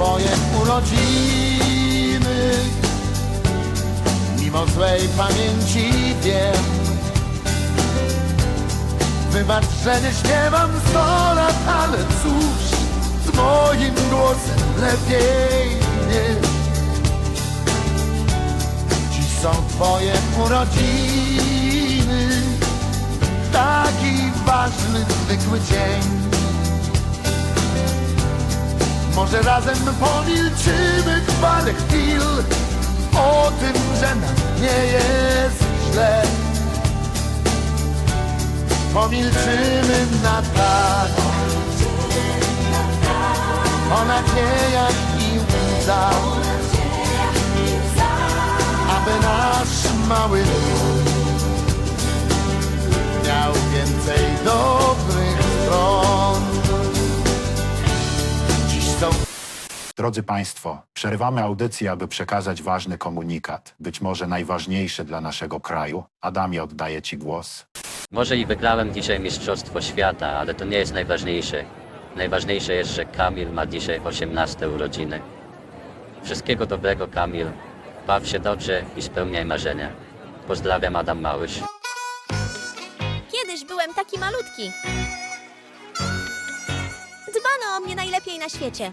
Twoje urodziny. Mimo złej pamięci wiem Wybacz, że nie śpiewam sto lat, ale cóż Z moim głosem lepiej nie. Ci są twoje urodziny Taki ważny, zwykły dzień może razem pomilczymy chwilę chwil O tym, że nam nie jest źle. Pomilczymy na tak. O nadziejach i łzach. Aby nasz mały lud Miał więcej dobrych stron Drodzy Państwo, przerywamy audycję, aby przekazać ważny komunikat, być może najważniejszy dla naszego kraju. Adamie, oddaję Ci głos. Może i wygrałem dzisiaj Mistrzostwo Świata, ale to nie jest najważniejsze. Najważniejsze jest, że Kamil ma dzisiaj 18 urodziny. Wszystkiego dobrego, Kamil. Baw się dobrze i spełniaj marzenia. Pozdrawiam, Adam Małysz. Kiedyś byłem taki malutki. Dbano o mnie najlepiej na świecie.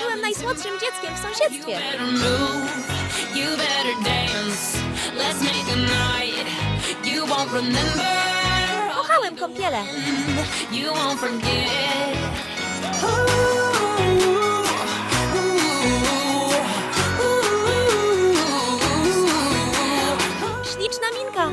Byłem najsłodszym dzieckiem w sąsiedztwie. Kochałem kąpiele. Śliczna minka.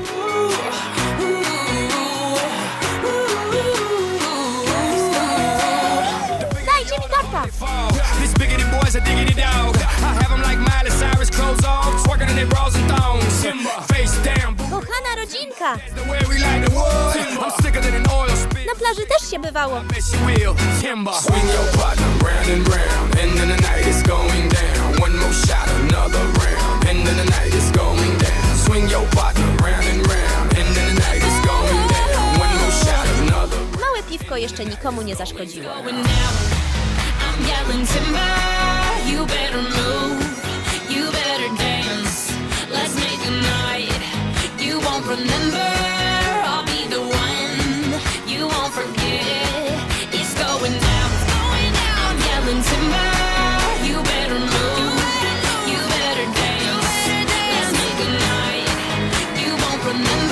Going down. One more shot, another. Małe piwko jeszcze nikomu nie zaszkodziło. Remember.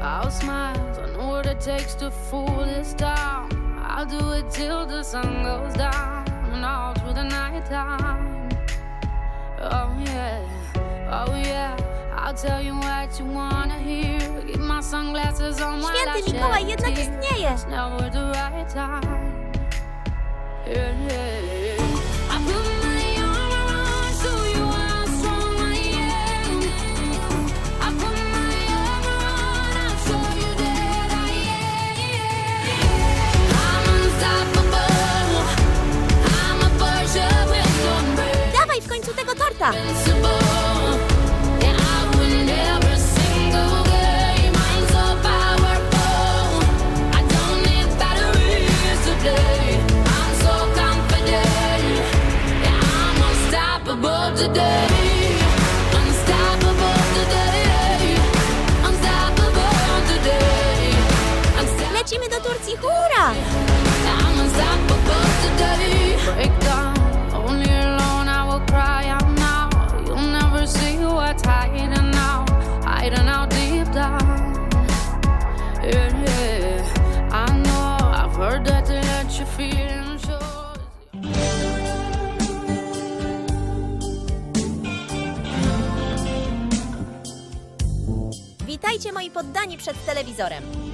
I'll smile, I know what it takes to fool this town. I'll do it till the sun goes down and all through the night time. Oh yeah, oh yeah. I'll tell you what you wanna hear. Keep my sunglasses on while I Święty Mikołaj jednak istnieje. It's never the right time. Yeah, yeah, today. Trzymajcie moi poddani przed telewizorem.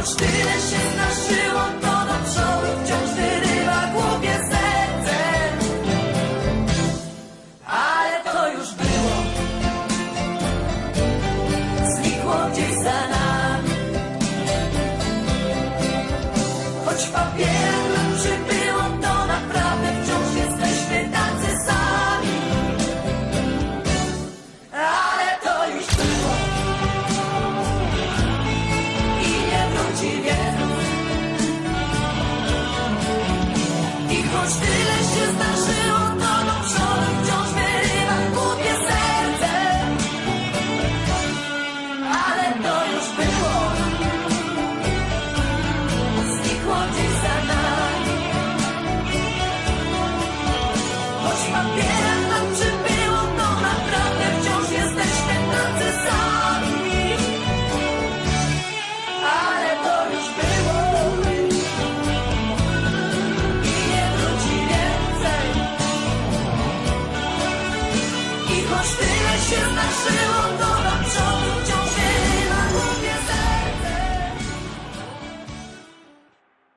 Choć tyle się zdarzyło, to